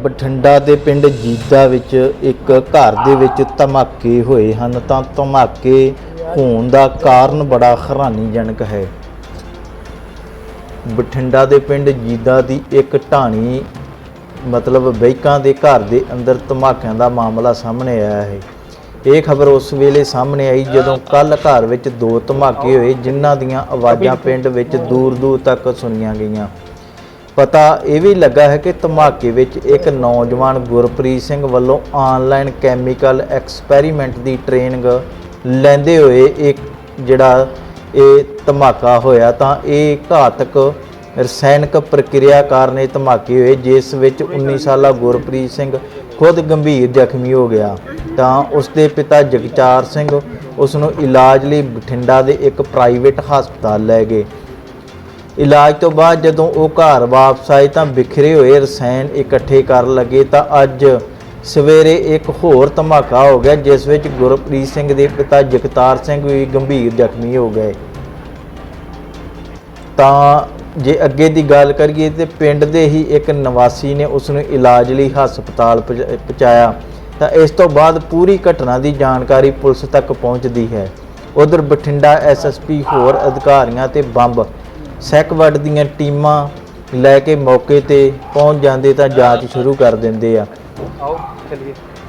ਬਠਿੰਡਾ ਦੇ ਪਿੰਡ ਜੀਦਾ ਵਿੱਚ ਇੱਕ ਘਰ ਦੇ ਵਿੱਚ ਧਮਾਕੇ ਹੋਏ ਹਨ ਤਾਂ ਧਮਾਕੇ ਹੋਣ ਦਾ ਕਾਰਨ ਬੜਾ ਹੈਰਾਨੀਜਨਕ ਹੈ। ਬਠਿੰਡਾ ਦੇ ਪਿੰਡ ਜੀਦਾ ਦੀ ਇੱਕ ਢਾਣੀ ਮਤਲਬ ਬੈਕਾਂ ਦੇ ਘਰ ਦੇ ਅੰਦਰ ਧਮਾਕਿਆਂ ਦਾ ਮਾਮਲਾ ਸਾਹਮਣੇ ਆਇਆ ਹੈ। ਇਹ ਖਬਰ ਉਸ ਵੇਲੇ ਸਾਹਮਣੇ ਆਈ ਜਦੋਂ ਕੱਲ ਘਰ ਵਿੱਚ ਦੋ ਧਮਾਕੇ ਹੋਏ ਜਿਨ੍ਹਾਂ ਦੀਆਂ ਆਵਾਜ਼ਾਂ ਪਿੰਡ ਵਿੱਚ ਦੂਰ-ਦੂਰ ਤੱਕ ਸੁਣੀਆਂ ਗਈਆਂ। ਪਤਾ ਇਹ ਵੀ ਲੱਗਾ ਹੈ ਕਿ ਧਮਾਕੇ ਵਿੱਚ ਇੱਕ ਨੌਜਵਾਨ ਗੁਰਪ੍ਰੀਤ ਸਿੰਘ ਵੱਲੋਂ ਆਨਲਾਈਨ ਕੈਮੀਕਲ ਐਕਸਪੈਰੀਮੈਂਟ ਦੀ ਟ੍ਰੇਨਿੰਗ ਲੈਂਦੇ ਹੋਏ ਇੱਕ ਜਿਹੜਾ ਇਹ ਧਮਾਕਾ ਹੋਇਆ ਤਾਂ ਇਹ ਘਾਤਕ ਰਸਾਇਣਕ ਪ੍ਰਕਿਰਿਆ ਕਾਰਨ ਇਹ ਧਮਾਕੇ ਹੋਏ, ਜਿਸ ਵਿੱਚ 19 ਸਾਲਾ ਗੁਰਪ੍ਰੀਤ ਸਿੰਘ ਖੁਦ ਗੰਭੀਰ ਜ਼ਖਮੀ ਹੋ ਗਿਆ। ਤਾਂ ਉਸ ਦੇ ਪਿਤਾ ਜਗਚਾਰ ਸਿੰਘ ਉਸ ਨੂੰ ਇਲਾਜ ਲਈ ਬਠਿੰਡਾ ਦੇ ਇੱਕ ਪ੍ਰਾਈਵੇਟ ਹਸਪਤਾਲ ਲੈ ਗਏ। ਇਲਾਜ ਤੋਂ ਬਾਅਦ ਜਦੋਂ ਉਹ ਘਰ ਵਾਪਸ ਆਏ ਤਾਂ ਬਿਖਰੇ ਹੋਏ ਰਸਾਇਣ ਇਕੱਠੇ ਕਰਨ ਲੱਗੇ ਤਾਂ ਅੱਜ ਸਵੇਰੇ ਇੱਕ ਹੋਰ ਧਮਾਕਾ ਹੋ ਗਿਆ, ਜਿਸ ਵਿੱਚ ਗੁਰਪ੍ਰੀਤ ਸਿੰਘ ਦੇ ਪਿਤਾ ਜਗਤਾਰ ਸਿੰਘ ਵੀ ਗੰਭੀਰ ਜ਼ਖਮੀ ਹੋ ਗਏ। ਤਾਂ ਜੇ ਅੱਗੇ ਦੀ ਗੱਲ ਕਰੀਏ ਤੇ ਪਿੰਡ ਦੇ ਹੀ ਇੱਕ ਨਿਵਾਸੀ ਨੇ ਉਸ ਨੂੰ ਇਲਾਜ ਲਈ ਹਸਪਤਾਲ ਪਹੁੰਚਾਇਆ। ਤਾਂ ਇਸ ਤੋਂ ਬਾਅਦ ਪੂਰੀ ਘਟਨਾ ਦੀ ਜਾਣਕਾਰੀ ਪੁਲਿਸ ਤੱਕ ਪਹੁੰਚਦੀ ਹੈ। ਉਧਰ ਬਠਿੰਡਾ ਐਸਐਸਪੀ ਹੋਰ ਅਧਿਕਾਰੀਆਂ ਤੇ ਬੰਬ ਸੈਕਵਰਡ ਦੀਆਂ ਟੀਮਾਂ ਲੈ ਕੇ ਮੌਕੇ ਤੇ ਪਹੁੰਚ ਜਾਂਦੇ ਤਾਂ ਜਾਂਚ ਸ਼ੁਰੂ ਕਰ ਦਿੰਦੇ ਆ।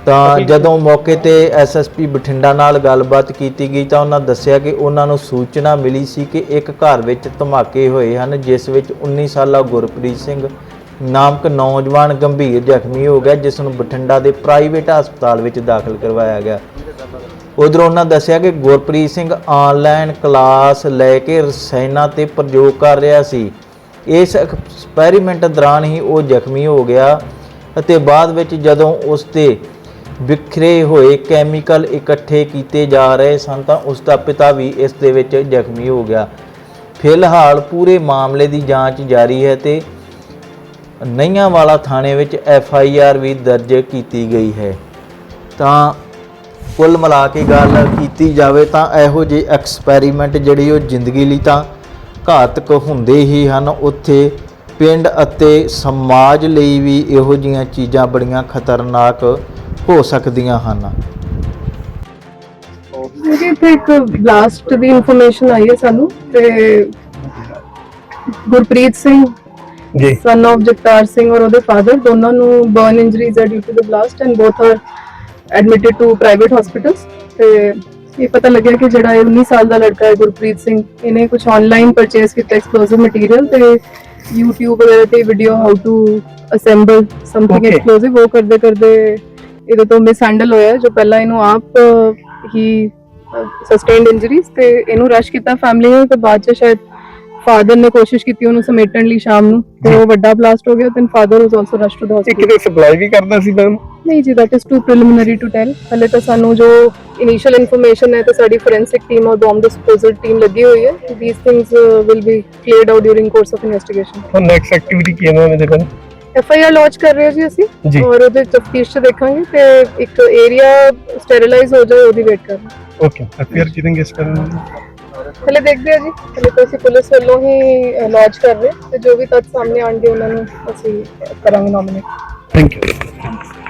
ਤਾਂ ਜਦੋਂ ਮੌਕੇ ਤੇ ਐਸਐਸਪੀ ਬਠਿੰਡਾ ਨਾਲ ਗੱਲਬਾਤ ਕੀਤੀ ਗਈ ਤਾਂ ਉਹਨਾਂ ਦੱਸਿਆ ਕਿ ਉਹਨਾਂ ਨੂੰ ਸੂਚਨਾ ਮਿਲੀ ਸੀ ਕਿ ਇੱਕ ਘਰ ਵਿੱਚ ਧਮਾਕੇ ਹੋਏ ਹਨ ਜਿਸ ਵਿੱਚ 19 ਸਾਲਾ ਗੁਰਪ੍ਰੀਤ ਸਿੰਘ ਨਾਮਕ ਨੌਜਵਾਨ ਗੰਭੀਰ ਜ਼ਖਮੀ ਹੋ ਗਿਆ ਜਿਸ ਨੂੰ ਬਠਿੰਡਾ ਦੇ ਪ੍ਰਾਈਵੇਟ ਹਸਪਤਾਲ ਵਿੱਚ ਦਾਖਲ ਕਰਵਾਇਆ ਗਿਆ। ਉਧਰੋਂ ਉਹਨਾਂ ਦੱਸਿਆ ਕਿ ਗੁਰਪ੍ਰੀਤ ਸਿੰਘ ਆਨਲਾਈਨ ਕਲਾਸ ਲੈ ਕੇ ਰਸਾਇਣਾਂ ਤੇ ਪ੍ਰਯੋਗ ਕਰ ਰਿਹਾ ਸੀ। ਇਸ ਐਕਸਪੈਰੀਮੈਂਟ ਦੌਰਾਨ ਹੀ ਉਹ ਜ਼ਖਮੀ ਹੋ ਗਿਆ ਅਤੇ ਬਾਅਦ ਵਿੱਚ ਜਦੋਂ ਉਸ ਤੇ ਵਿਖਰੇ ਹੋਏ ਕੈਮੀਕਲ ਇਕੱਠੇ ਕੀਤੇ ਜਾ ਰਹੇ ਸਨ ਤਾਂ ਉਸ ਦਾ ਪਿਤਾ ਵੀ ਇਸ ਦੇ ਵਿੱਚ ਜ਼ਖਮੀ ਹੋ ਗਿਆ। ਫਿਲਹਾਲ ਪੂਰੇ ਮਾਮਲੇ ਦੀ ਜਾਂਚ ਜਾਰੀ ਹੈ ਤੇ ਨਈਆਂ ਵਾਲਾ ਥਾਣੇ ਵਿੱਚ ਐਫ ਆਈ ਆਰ ਵੀ ਦਰਜ ਕੀਤੀ ਗਈ ਹੈ। ਤਾਂ ਕੁੱਲ ਮਿਲਾ ਕੇ ਗੱਲ ਕੀਤੀ ਜਾਵੇ ਤਾਂ ਇਹੋ ਜਿਹੇ ਐਕਸਪੈਰੀਮੈਂਟ ਜਿਹੜੀ ਉਹ ਜ਼ਿੰਦਗੀ ਲਈ ਤਾਂ ਘਾਤਕ ਹੁੰਦੇ ਹੀ ਹਨ। ਉੱਥੇ ਪਿੰਡ ਅਤੇ ਸਮਾਜ ਲਈ ਵੀ ਇਹੋ ਜਿਹੀਆਂ ਚੀਜ਼ਾਂ ਬੜੀਆਂ ਖਤਰਨਾਕ ਹੋ ਸਕਦੀਆਂ ਹਨ। ਜੀ ਇੱਕ ਬਲਾਸਟ ਦੀ ਇਨਫੋਰਮੇਸ਼ਨ ਆਈ ਹੈ ਸਾਨੂੰ ਤੇ ਗੁਰਪ੍ਰੀਤ ਸਿੰਘ ਜੀ। ਸਨ of ਜਗਤਾਰ ਸਿੰਘ ਔਰ ਉਹਦੇ ਫਾਦਰ ਦੋਨਾਂ ਨੂੰ ਬਰਨ ਇੰਜਰੀਜ਼ ਹੈ due to the blast and both are admitted to private hospitals ਤੇ ਇਹ ਪਤਾ ਲੱਗਿਆ ਕਿ ਜਿਹੜਾ ਇਹ 19 ਸਾਲ ਦਾ ਲੜਕਾ ਹੈ ਗੁਰਪ੍ਰੀਤ ਸਿੰਘ ਇਹਨੇ ਕੁਝ ਆਨਲਾਈਨ ਪਰਚੇਸ ਕੀਤਾ ਐਕਸਪਲੋਸਿਵ ਮਟੀਰੀਅਲ ਤੇ YouTube ਵਗੈਰਾ ਤੇ video how to assemble something. Explosive ਉਹ ਕਰਦੇ ਕਰਦੇ ਇਹਦੇ ਤੋਂ ਮਿਸ ਹੈਂਡਲ ਹੋਇਆ ਜੋ ਪਹਿਲਾਂ ਇਹਨੂੰ ਆਪ ਹੀ ਸਸਟੇਨਡ ਇੰਜਰੀਜ਼ ਤੇ ਇਹਨੂੰ ਰਸ਼ ਕੀਤਾ ਫੈਮਿਲੀ ਨੇ ਤੇ ਬਾਅਦ ਚ ਸ਼ਾਇਦ ਫਾਦਰ ਨੇ ਕੋਸ਼ਿਸ਼ ਕੀਤੀ ਉਹਨੂੰ ਸਮੇਟਣ ਲਈ ਸ਼ਾਮ ਨੂੰ ਤੇ ਉਹ ਵੱਡਾ ਬਲਾਸਟ ਹੋ ਗਿਆ ਤੇ father was also rush to the ਇਹ ਹਸਪੀਟਲ ਕਿਤੇ ਸਪਲਾਈ ਵੀ ਕਰਦਾ ਸੀ ਮੈਮ। ਨਹੀਂ ਜੀ that is too preliminary to tell ਹਲੇ ਤਾਂ ਸਾਨੂੰ ਜੋ ਇਨੀਸ਼ੀਅਲ ਇਨਫੋਰਮੇਸ਼ਨ ਹੈ ਤੇ ਸਾਡੀ ਫੋਰੈਂਸਿਕ ਟੀਮ ਔਰ ਬੰਬ ਡਿਸਪੋਜ਼ਲ ਟੀਮ ਲੱਗੀ ਹੋਈ ਹੈ these things will be cleared out during course of investigation ਹੁਣ ਨੈਕਸਟ ਐਕਟੀਵਿਟੀ ਕੀ ਹੈ ਮੈਮ ਇਹਦੇ ਬਾਰੇ? ਐਫ ਆਈ ਆਰ ਲਾਂਚ ਕਰ ਰਹੇ ਹਾਂ ਜੀ ਅਸੀਂ ਜੀ। ਔਰ ਉਹਦੇ ਤਫਤੀਸ਼ ਚ ਦੇਖਾਂਗੇ ਤੇ ਇੱਕ ਏਰੀਆ ਸਟੈਰਿਲਾਈਜ਼ ਹੋ ਜਾਏ ਉਹਦੀ ਵੇਟ ਕਰਨਾ ਓਕੇ ਅਪੀਅਰ ਕਿਦਾਂ ਇਸ ਕਰਨ ਹਲੇ ਦੇਖਦੇ ਹਾਂ ਜੀ। ਹਲੇ ਤਾਂ ਅਸੀਂ ਪੁਲਿਸ ਵੱਲੋਂ ਹੀ ਲਾਂਚ ਕਰ ਰਹੇ ਤੇ ਜੋ ਵੀ ਤੱਥ ਸਾਹਮਣੇ ਆਣਗੇ ਉਹਨਾਂ ਨੂੰ ਅਸੀਂ ਕਰਾਂਗੇ ਨੋਮੀਨੇਟ ਥੈਂਕ ਯੂ